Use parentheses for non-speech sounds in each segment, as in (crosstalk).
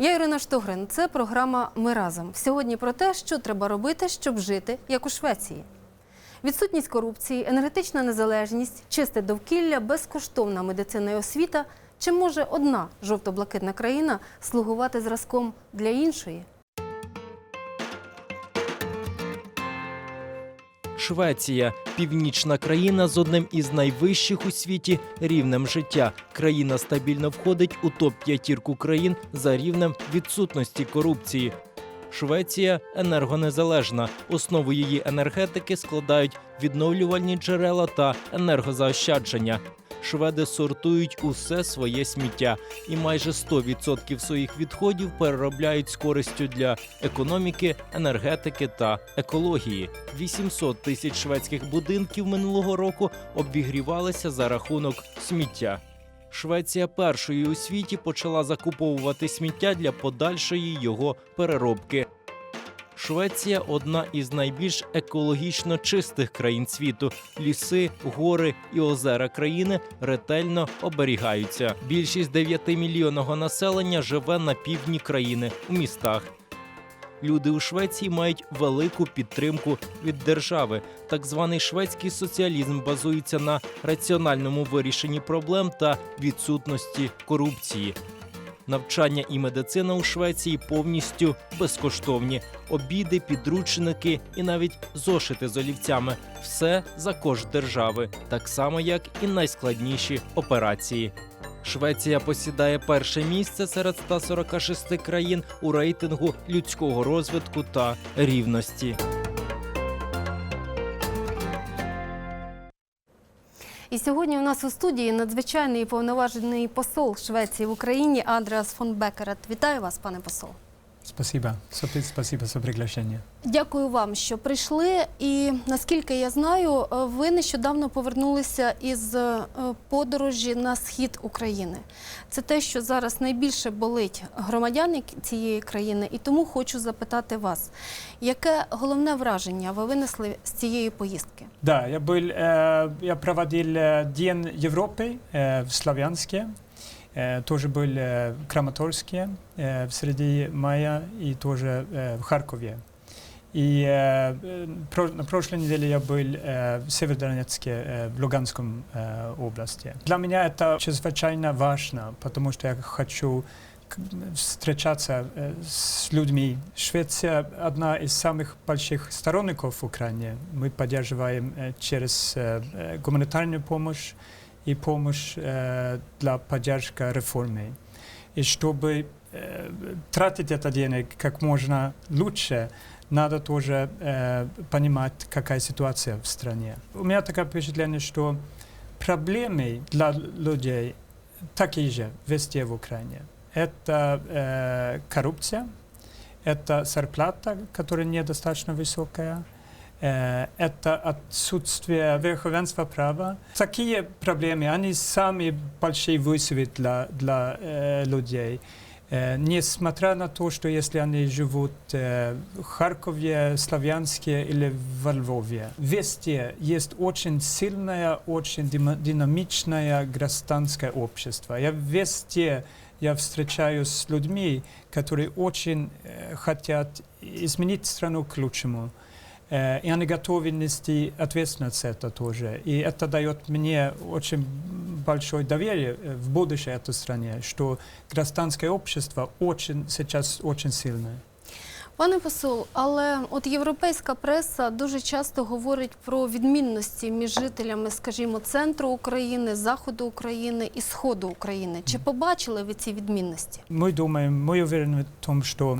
Я Ірина Штогрин. Це програма Ми разом. Сьогодні про те, що треба робити, щоб жити як у Швеції. Відсутність корупції, енергетична незалежність, чисте довкілля, безкоштовна медицина і освіта. Чи може одна жовто-блакитна країна слугувати зразком для іншої? Швеція північна країна з одним із найвищих у світі рівнем життя. Країна стабільно входить у топ п'ятірку країн за рівнем відсутності корупції. Швеція енергонезалежна. Основу її енергетики складають відновлювальні джерела та енергозаощадження. Шведи сортують усе своє сміття і майже 100% своїх відходів переробляють з користю для економіки, енергетики та екології. 800 тисяч шведських будинків минулого року обігрівалися за рахунок сміття. Швеція першою у світі почала закуповувати сміття для подальшої його переробки. Швеція одна із найбільш екологічно чистих країн світу. Ліси, гори і озера країни ретельно оберігаються. Більшість 9-мільйонного населення живе на півдні країни у містах. Люди у Швеції мають велику підтримку від держави. Так званий шведський соціалізм базується на раціональному вирішенні проблем та відсутності корупції. Навчання і медицина у Швеції повністю безкоштовні. Обіди, підручники і навіть зошити з олівцями все за кошт держави, так само як і найскладніші операції. Швеція посідає перше місце серед 146 країн у рейтингу людського розвитку та рівності. І сьогодні у нас у студії надзвичайний і повноважений посол Швеції в Україні Андреас фон Бекерет. Вітаю вас, пане посол. Спасибо. Супер, спасибо за приглашение. Дякую вам, що прийшли. І наскільки я знаю, е, ви нещодавно повернулися із е, подорожі на схід України. Це те, що зараз найбільше болить громадян як- цієї країни, і тому хочу запитати вас, яке головне враження ви винесли з цієї поїздки? Да, я был, э, я проводил э, День Европы э, в Славянске, э, тоже был э, в Краматорске э, в среди мая и тоже э, в Харькове. И э, э, про- на прошлой неделе я был э, в Северодонецке, э, в Луганском э, области. Для меня это чрезвычайно важно, потому что я хочу к- встречаться э, с людьми. Швеция одна из самых больших сторонников Украины. Мы поддерживаем э, через э, э, гуманитарную помощь и помощь э, для поддержки реформы. И чтобы э, тратить это денег как можно лучше, надо тоже э, понимать, какая ситуация в стране. У меня такое впечатление, что проблемы для людей такие же везде в Украине. Это э, коррупция, это зарплата, которая недостаточно высокая, э, это отсутствие верховенства права. Такие проблемы, они самые большие вызовы для, для э, людей. Э, несмотря на то, что если они живут э, в Харькове, Славянске или во Львове, везде есть очень сильное, очень дима- динамичное гражданское общество. Я везде я встречаюсь с людьми, которые очень э, хотят изменить страну к лучшему. Э, и они готовы нести ответственность за это тоже. И это дает мне очень большое доверие э, в будущее этой стране, что гражданское общество очень, сейчас очень сильное. Пане посол, але от європейська преса дуже часто говорить про відмінності між жителями, скажімо, центру України, заходу України і сходу України. Чи побачили ви ці відмінності? Мы думаем, мы уверены в том, что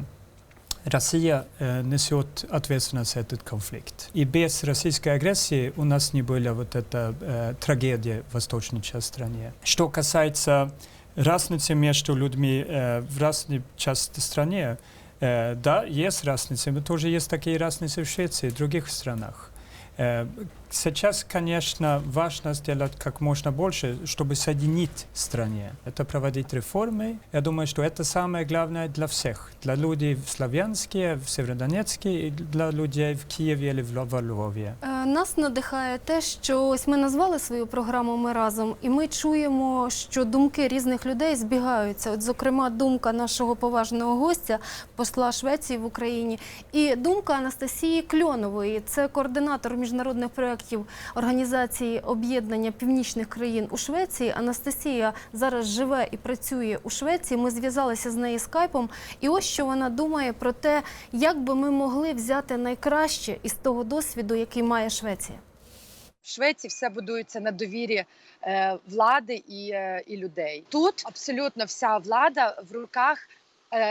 Россия э, несет ответственность за этот конфликт. И без российской агрессии у нас не была вот эта э, трагедия в восточной части страны. Что касается разницы между людьми э, в разной части страны, э, да, есть разницы, но тоже есть такие разницы в Швеции и других странах. Э, Сейчас, конечно, важно сделать как можно больше, чтобы соединить стране. Это проводить реформы. Я думаю, что это самое главное для всех. Для людей в Славянске, в Северодонецке и для людей в Киеве или в во Львове. Е, Нас надихає те, що ось ми назвали свою програму Ми разом, і ми чуємо, що думки різних людей збігаються. От, зокрема, думка нашого поважного гостя, посла Швеції в Україні, і думка Анастасії Кльонової, це координатор міжнародних проєктів Організації об'єднання північних країн у Швеції. Анастасія зараз живе і працює у Швеції. Ми зв'язалися з нею скайпом, і ось що вона думає про те, як би ми могли взяти найкраще із того досвіду, який має Швеція. В Швеції все будується на довірі е, влади і, е, і людей. Тут абсолютно вся влада в руках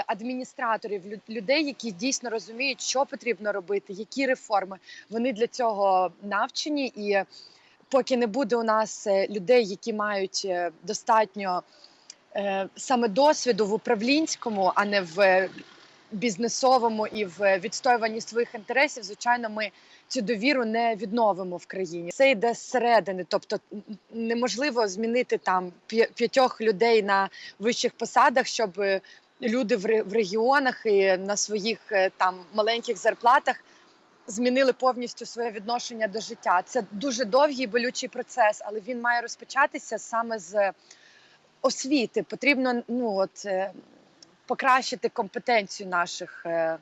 адміністраторів, людей, які дійсно розуміють, що потрібно робити, які реформи. Вони для цього навчені. І поки не буде у нас е, людей, які мають е, достатньо е, саме досвіду в управлінському, а не в е, бізнесовому і в відстоюванні своїх інтересів, звичайно, ми цю довіру не відновимо в країні. Це йде зсередини, тобто неможливо змінити там п'я- п'ятьох людей на вищих посадах, щоб е, люди в регіонах і на своїх е, там маленьких зарплатах. Змінили повністю своє відношення до життя. Це дуже довгий і болючий процес, але він має розпочатися саме з освіти. Потрібно ну от е, покращити компетенцію наших е,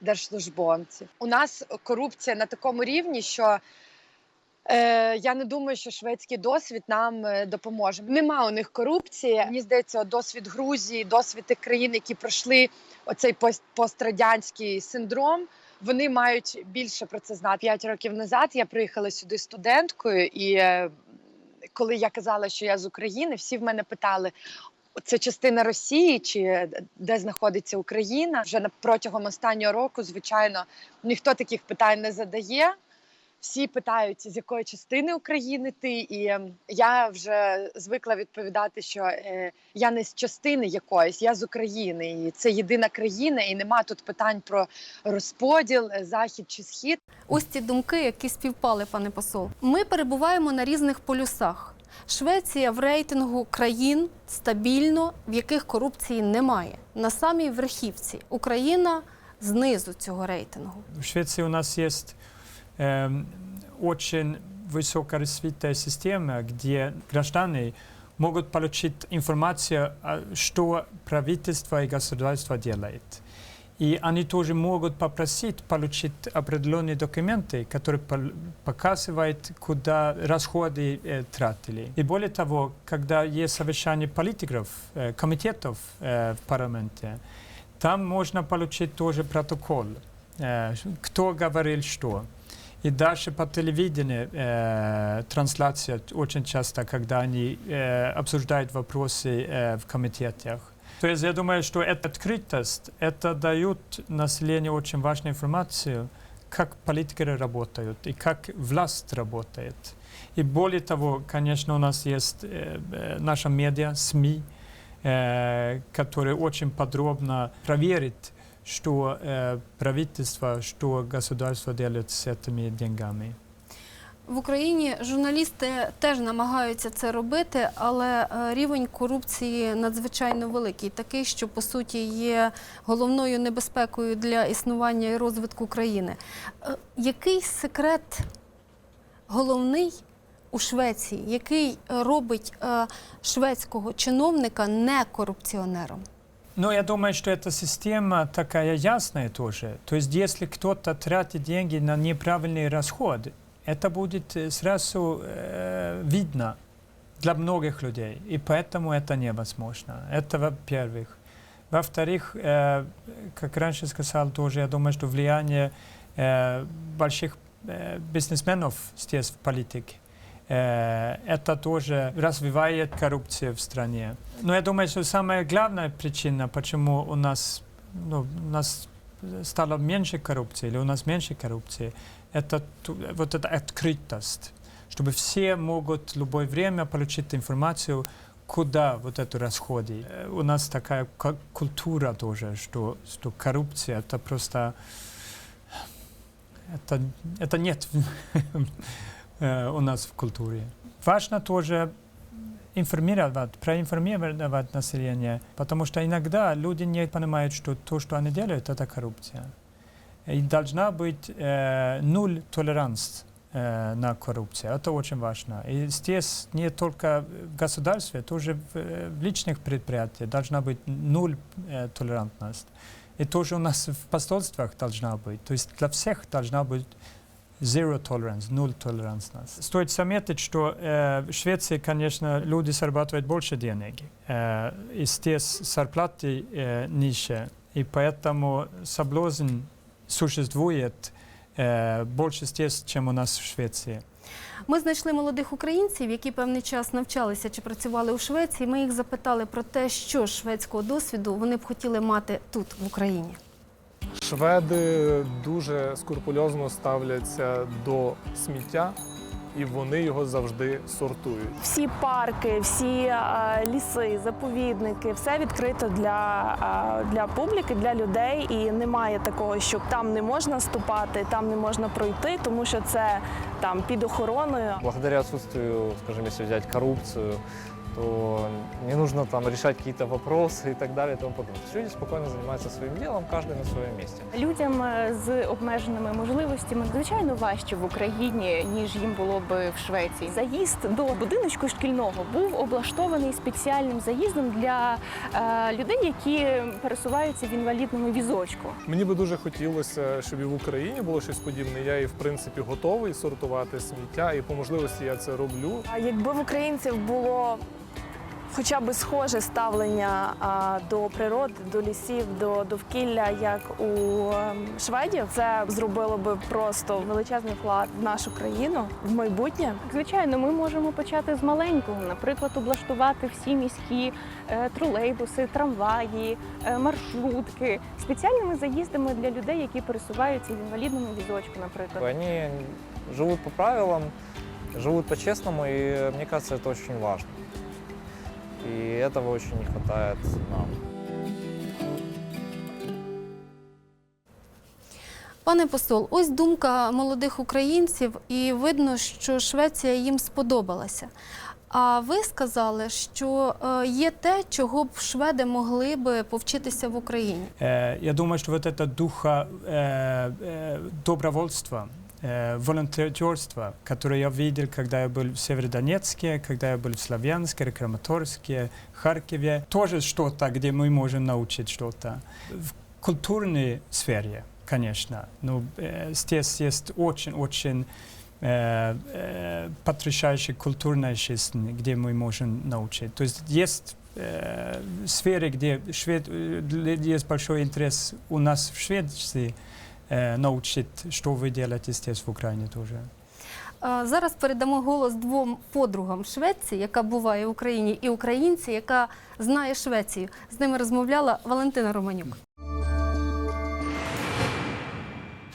держслужбовців. У нас корупція на такому рівні, що е, я не думаю, що шведський досвід нам е, допоможе. Нема у них корупції. Мені здається, досвід Грузії, досвід тих країн, які пройшли оцей пост- пострадянський синдром. Вони мають більше про це знати. П'ять років назад я приїхала сюди студенткою, і е, коли я казала, що я з України, всі в мене питали: це частина Росії чи де знаходиться Україна? Вже протягом останнього року, звичайно, ніхто таких питань не задає. Всі питають, з якої частини України ти, і ем, я вже звикла відповідати, що е, я не з частини якоїсь, я з України, і це єдина країна, і нема тут питань про розподіл, е, захід чи схід. Ось ті думки, які співпали, пане посол. Ми перебуваємо на різних полюсах. Швеція в рейтингу країн стабільно, в яких корупції немає. На самій верхівці Україна знизу цього рейтингу. В Швеции у нас есть эм, очень высокоразвитая система, где граждане могут получить информацию, а, что правительство и государство делает. И они тоже могут попросить получить определенные документы, которые пол- показывают, куда расходы э, тратили. И более того, когда есть совещание политиков, э, комитетов э, в парламенте, там можно получить тоже протокол, э, кто говорил что. И даже по телевидению э, трансляция очень часто, когда они э, обсуждают вопросы э, в комитетах. То есть я думаю, что эта открытость, это дает населению очень важную информацию, как политики работают и как власть работает. И более того, конечно, у нас есть э, э, наша медиа, СМИ, э, которые очень подробно проверят, что э, правительство, что государство делает с этими деньгами. В Україні журналісти теж намагаються це робити, але е, рівень корупції надзвичайно великий, такий, що по суті є головною небезпекою для існування і розвитку країни. Е, Який секрет головний у Швеції, який робить е, шведського чиновника не корупціонером? Но я думаю, что эта система такая ясная тоже. То есть если кто-то тратит деньги на неправильный расход, это будет э, сразу э, видно для многих людей. И поэтому это невозможно. Это во-первых. Во-вторых, э, как раньше сказал тоже, я думаю, что влияние э, больших э, бизнесменов здесь в политике Э, это тоже развивает коррупцию в стране. Но я думаю, что самая главная причина, почему у нас, ну, у нас стало меньше коррупции или у нас меньше коррупции, это ту- вот эта открытость, чтобы все могут в любое время получить информацию, куда вот это расходы. Э, У нас такая ку- культура тоже, что, что коррупция это просто это, это нет в- (laughs) э, у нас в культуре. Важно тоже информировать, проинформировать население, потому что иногда люди не понимают, что то, что они делают, это коррупция. И должна быть э, нуль толеранс э, на коррупцию. Это очень важно. И здесь не только в государстве, тоже в, э, в личных предприятиях должна быть нуль э, толерантность. И тоже у нас в посольствах должна быть. То есть для всех должна быть zero tolerance, нуль толерантность. Стоит заметить, что э, в Швеции, конечно, люди зарабатывают больше денег. Э, и здесь зарплаты э, ниже. И поэтому соблазн существует э, больше здесь, чем у нас в Швеции. Ми знайшли молодих українців, які певний час навчалися чи працювали у Швеції. Ми їх запитали про те, що з шведського досвіду вони б хотіли мати тут, в Україні. Шведи дуже скрупульозно ставляться до сміття, і вони його завжди сортують. Всі парки, всі е, ліси, заповідники, все відкрито для, е, для публіки, для людей. І немає такого, що там не можна ступати, там не можна пройти, тому що це там під охороною. Благодаря отсутствию, скажем, если взять коррупцию, то не нужно там решать какие-то вопросы и так далее и тому подобное. Люди спокойно занимаются своим делом, каждый на своем месте. Людям е, з обмеженими можливостями звичайно важче в Україні, ніж їм було би в Швеції. Заїзд до будиночку шкільного був облаштований спеціальним заїздом для е, людей, які пересуваються в інвалідному візочку. Мені би дуже хотілося, щоб і в Україні було щось подібне. Я і в принципі готовий сортувати сміття, і по можливості я це роблю. А якби в українців було хоча б схоже ставлення а, до природи, до лісів, до довкілля, як у ем, шведів, це зробило би просто величезний вклад в нашу країну в майбутнє. Звичайно, ми можемо почати з маленького, наприклад, облаштувати всі міські е, тролейбуси, трамваї, е, маршрутки спеціальними заїздами для людей, які пересуваються в інвалідному візочку, наприклад. Они живут по правилам, живут по-честному, и мне кажется, это очень важно. И этого очень не хватает нам. Пане посол, ось думка молодих українців, і видно, що Швеція їм сподобалася. А ви сказали, що е, є те, чого б шведи могли би повчитися в Україні. Э, Я думаю, что вот это духа э, э, добровольства, э, волонтерства, которое я видел, когда я был в Северодонецке, когда я был в Славянске, Краматорске, Харькове, тоже что-то, где мы можем научить что-то. В культурной сфере, конечно, но э, здесь есть очень-очень э, э, потрясающая культурная жизнь, где мы можем научить. То есть есть э, сферы, где швед, э, есть большой интерес у нас в Швеции э, научить, что вы делаете здесь в Украине тоже. Е, Зараз передамо голос двом подругам Швеції, яка буває в Україні, і українці, яка знає Швецію. З ними розмовляла Валентина Романюк.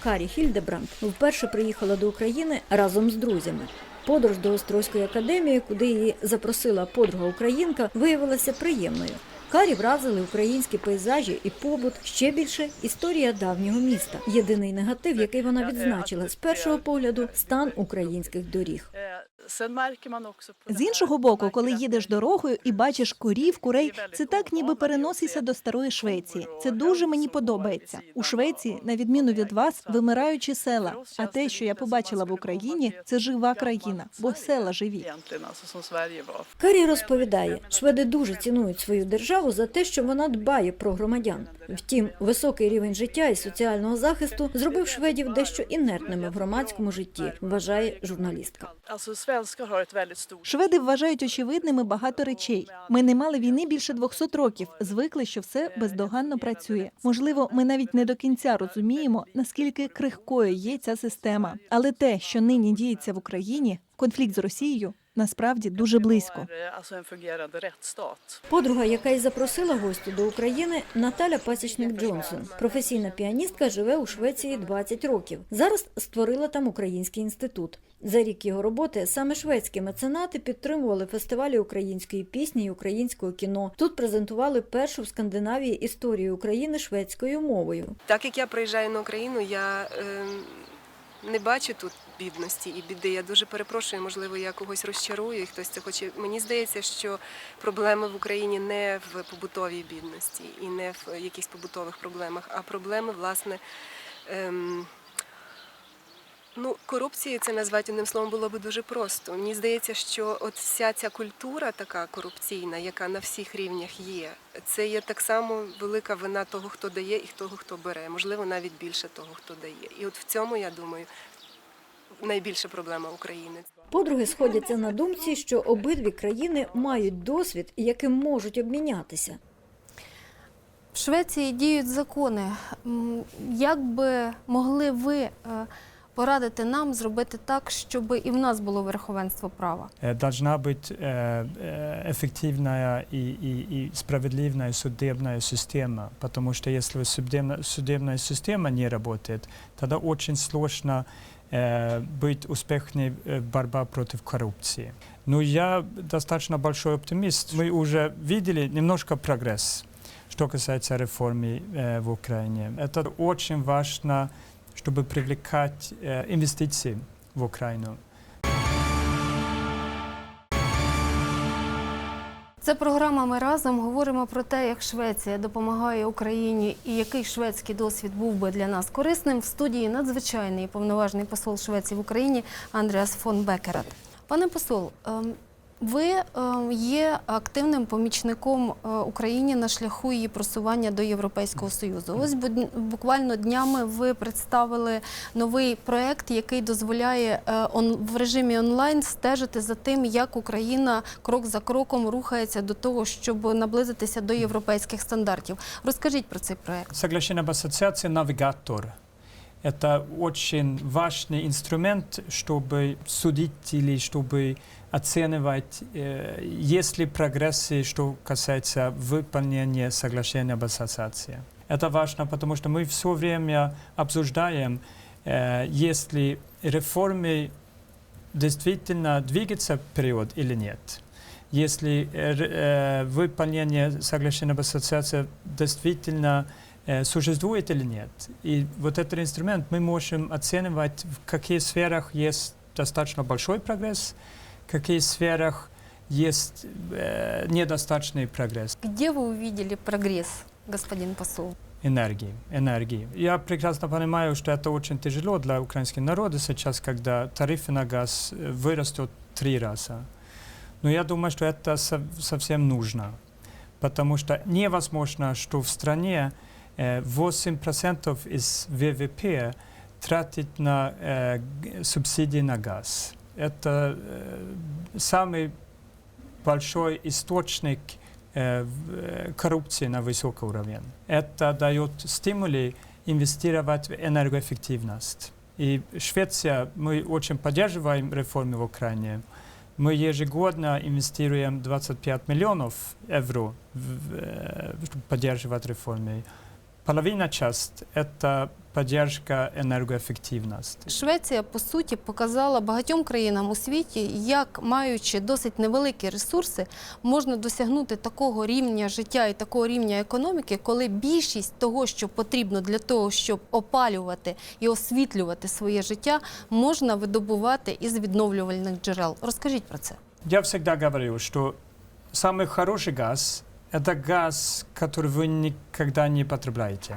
Карі Хільдебранд вперше приїхала до України разом з друзями. Подорож до Острозької академії, куди її запросила подруга українка, виявилася приємною. Карі вразили українські пейзажі і побут, ще більше історія давнього міста. Єдиний негатив, який вона відзначила з першого погляду, стан українських доріг. З іншого боку, коли їдеш дорогою і бачиш корів, курей, це так ніби переносишся до старої Швеції. Це дуже мені подобається. У Швеції, на відміну від вас, вимираючі села. А те, що я побачила в Україні, це жива країна, бо села живі. Карі розповідає, шведи дуже цінують свою державу за те, що вона дбає про громадян. Втім, високий рівень життя і соціального захисту зробив шведів дещо інертними в громадському житті, вважає журналістка. Шведи вважають очевидними багато речей. Ми не мали війни більше 200 років. Звикли, що все бездоганно працює. Можливо, ми навіть не до кінця розуміємо, наскільки крихкою є ця система. Але те, що нині діється в Україні, конфлікт з Росією, насправді дуже близько. Подруга, яка й запросила гостю до України, Наталя Пасічник Джонсон. Професійна піаністка живе у Швеції 20 років. Зараз створила там український інститут. За рік його роботи саме шведські меценати підтримували фестивалі української пісні і українського кіно. Тут презентували першу в Скандинавії історію України шведською мовою. Так як я приїжджаю на Україну, я е, не бачу тут бідності і біди. Я дуже перепрошую, можливо, я когось розчарую, і хтось це хоче. Мені здається, що проблеми в Україні не в побутовій бідності і не в якихось побутових проблемах, а проблеми, власне. Ем, Ну, корупцією це назвати одним словом було би дуже просто. Мені здається, що от вся ця культура така корупційна, яка на всіх рівнях є, це є так само велика вина того, хто дає, і того, хто бере. Можливо, навіть більше того, хто дає. І от в цьому, я думаю, найбільша проблема України. Подруги сходяться на думці, що обидві країни мають досвід, яким можуть обмінятися. В Швеції діють закони. М, Як би могли ви е, порадити нам зробити так, щоб і в нас було верховенство права? Э, Должна быть э, э, эффективная и, и, и справедливая судебная система, потому что если судебная, судебная система не работает, тогда очень сложно э, быть успешной э, борьба против коррупции. Но я достаточно большой оптимист. Мы уже видели немножко прогресс, что касается реформы э, в Украине. Это очень важно, чтобы привлекать э, инвестиции в Украину. Це програма Ми разом говоримо про те, як Швеція допомагає Україні і який шведський досвід був би для нас корисним. В студії надзвичайний повноважний посол Швеції в Україні Андріас фон Бекерат. Пане посол, ем, ви ем, є активним помічником е, Україні на шляху її просування до Європейського Союзу. Ось буд- буквально днями ви представили новий проект, який дозволяє е, он- в режимі онлайн стежити за тим, як Україна крок за кроком рухається до того, щоб наблизитися до європейських стандартів. Розкажіть про цей проект. Соглашение об ассоциации «Навигатор» — это очень важный инструмент, чтобы судить или чтобы оценивать, э, есть ли прогрессы, что касается выполнения соглашения об ассоциации. Это важно, потому что мы все время обсуждаем, э, если реформы действительно двигаются вперед или нет. Если э, э, выполнение соглашения об ассоциации действительно существует или нет. И вот этот инструмент мы можем оценивать, в каких сферах есть достаточно большой прогресс, каких сферах есть э, недостаточный прогресс. Где вы увидели прогресс, господин посол? энергии, энергии. Я прекрасно понимаю, что это очень тяжело для украинского народа сейчас, когда тарифы на газ э, вырастут три раза. Но я думаю, что это сов- совсем нужно, потому что невозможно, что в стране э, 8% из ВВП тратить на э, г- субсидии на газ. Это э, самый большой источник э, в- э, коррупции на высоком уровне. Это дает стимули инвестировать в энергоэффективность. И Швеция, мы очень поддерживаем реформы в Украине. Мы ежегодно инвестируем 25 миллионов евро, в, э, чтобы поддерживать реформы. Половина часть – это поддержка энергоэффективности. Швеція по суті показала багатьом країнам у світі, як маючи досить невеликі ресурси, можна досягнути такого рівня життя і такого рівня економіки, коли більшість того, що потрібно для того, щоб опалювати і освітлювати своє життя, можна видобувати із відновлювальних джерел. Розкажіть про це. Я всегда говорю, что самый хороший газ – это газ, который вы никогда не потребляете.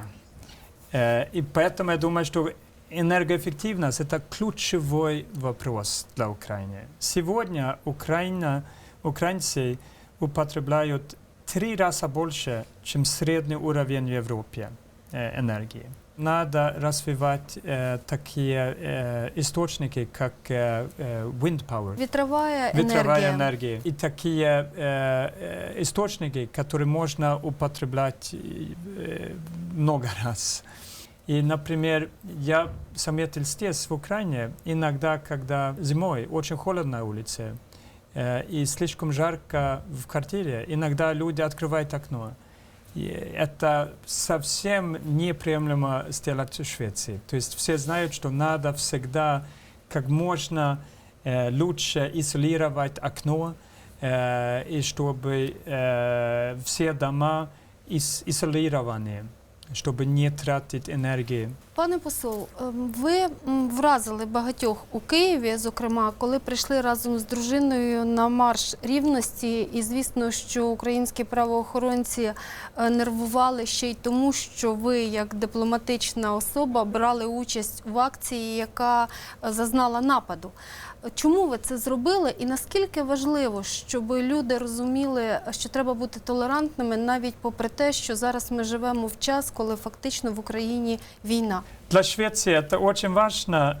Э, И поэтому я думаю, что энергоэффективность – это ключевой вопрос для Украины. Сегодня Украина, украинцы употребляют три раза больше, чем средний уровень в Европе э, энергии. Надо развивать э, такие э, источники, как э, э, wind power. Вітрова Ветровая енергія. энергия. И такие э, э, источники, которые можно употреблять э, много раз. И, например, я заметил здесь, в Украине, иногда, когда зимой очень холодно на улице э, и слишком жарко в квартире, иногда люди открывают окно. И это совсем неприемлемо сделать в Швеции. То есть все знают, что надо всегда как можно э, лучше изолировать окно, э, и чтобы э, все дома ис- изолированы, чтобы не тратить энергии. Пане посол, ем, ви вразили багатьох у Києві, зокрема, коли прийшли разом з дружиною на марш рівності. І звісно, що українські правоохоронці е, нервували ще й тому, що ви, як дипломатична особа, брали участь в акції, яка е, зазнала нападу. Чому ви це зробили, і наскільки важливо, щоб люди розуміли, що треба бути толерантними, навіть попри те, що зараз ми живемо в час, коли фактично в Україні війна? Для Швеции это очень важно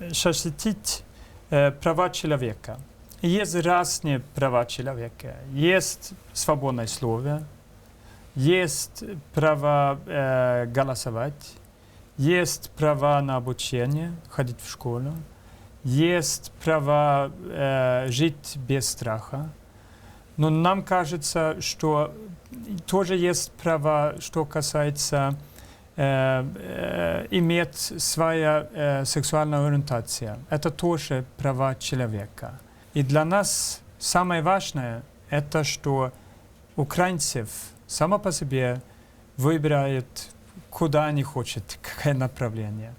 э, защитить э, права человека. Есть разные права человека. Есть свободное слово, есть право э, голосовать, есть права на обучение, ходить в школу, Есть право э, жить без страха. Но нам кажется, что тоже есть права, что касается э, э, иметь своя э, сексуальная ориентация. Это тоже права человека. И для нас самое важное это, что украинцев само по себе выбирает, куда они хотят, (laughs) какое направление.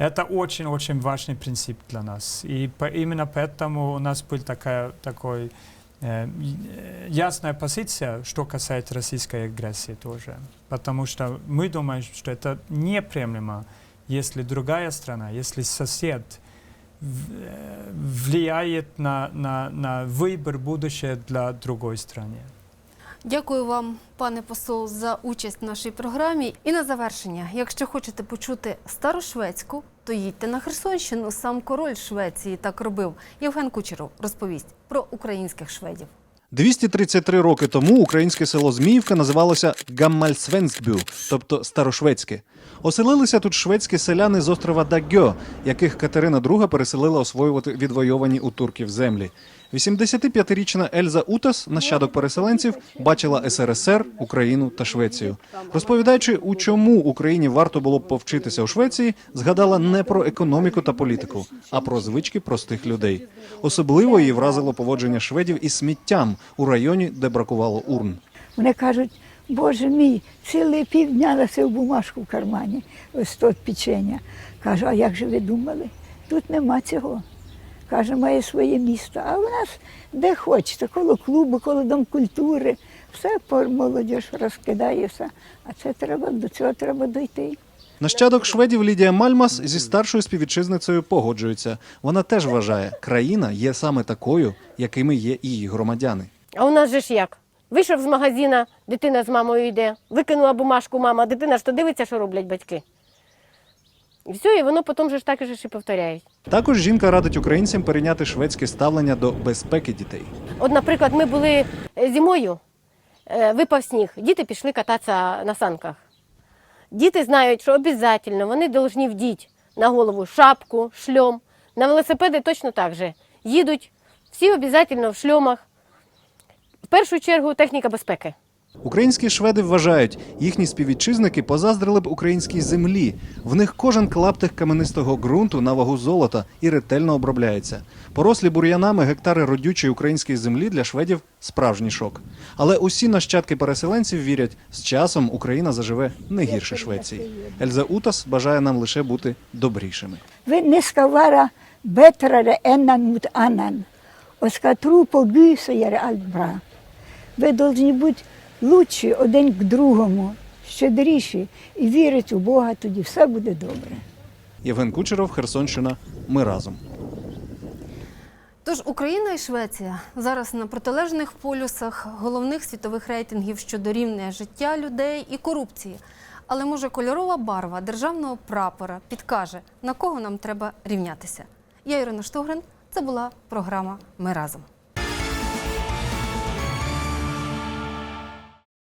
Это очень-очень важный принцип для нас. И по- именно поэтому у нас был такая, такой э, э, ясная позиция, что касается российской агрессии тоже. Потому что мы думаем, что это неприемлемо, если другая страна, если сосед в- э, влияет на, на, на выбор будущего для другой страны. Дякую вам, пане посол, за участь в нашій програмі. І на завершення, якщо хочете почути старошведську, то їдьте на Херсонщину. Сам король Швеції так робив. Євген Кучеров розповість про українських шведів. 233 роки тому українське село Зміївка називалося Гаммальсвенсбю, тобто старошведське. Оселилися тут шведські селяни з острова Дагьо, яких Катерина II переселила освоювати відвойовані у турків землі. 85-річна Ельза Утас, нащадок переселенців, бачила СРСР, Україну та Швецію. Розповідаючи, у чому Україні варто було б повчитися у Швеції, згадала не про економіку та політику, а про звички простих людей. Особливо її вразило поводження шведів із сміттям у районі, де бракувало урн. Вони кажуть, Боже мій, ціле півдня носив бумажку в кармані, ось тут печення. Кажу, а як же ви думали? Тут нема цього. Каже, має своє місто. А в нас де хочете, коло клубу, коло дом культури. Все по молодіж розкидає все. А це треба, до цього треба дойти. Нащадок шведів Лідія Мальмас зі старшою співвітчизницею погоджується. Вона теж вважає, країна є саме такою, якими є її громадяни. А у нас же ж як? Вийшов з магазина, дитина з мамою йде, викинула бумажку мама, дитина ж то дивиться, що роблять батьки. І все, і воно потім же ж так же ж і повторяють. Також жінка радить українцям перейняти шведське ставлення до безпеки дітей. От, наприклад, ми були е, зимою, е, випав сніг, діти пішли кататися на санках. Діти знають, що обов'язково вони повинні вдіти на голову шапку, шльом. На велосипеди точно так же. Їдуть всі обов'язково в шльомах. В першу чергу техніка безпеки. Українські шведи вважають, їхні співвітчизники позаздрили б українській землі. В них кожен клаптик каменистого ґрунту на вагу золота і ретельно обробляється. Порослі бур'янами гектари родючої української землі для шведів справжній шок. Але усі нащадки переселенців вірять, з часом Україна заживе не гірше Швеції. Ельза Утас бажає нам лише бути добрішими. Och ska tro på Gud så är det allt bra. Ви повинні бути лучші один к другому, щедріші і вірити у Бога, тоді все буде добре. Євген Кучеров, Херсонщина. Ми разом. Тож Україна і Швеція зараз на протилежних полюсах головних світових рейтингів щодо рівня життя людей і корупції. Але може кольорова барва державного прапора підкаже, на кого нам треба рівнятися. Я Ірина Штогрин. Це була програма Ми разом.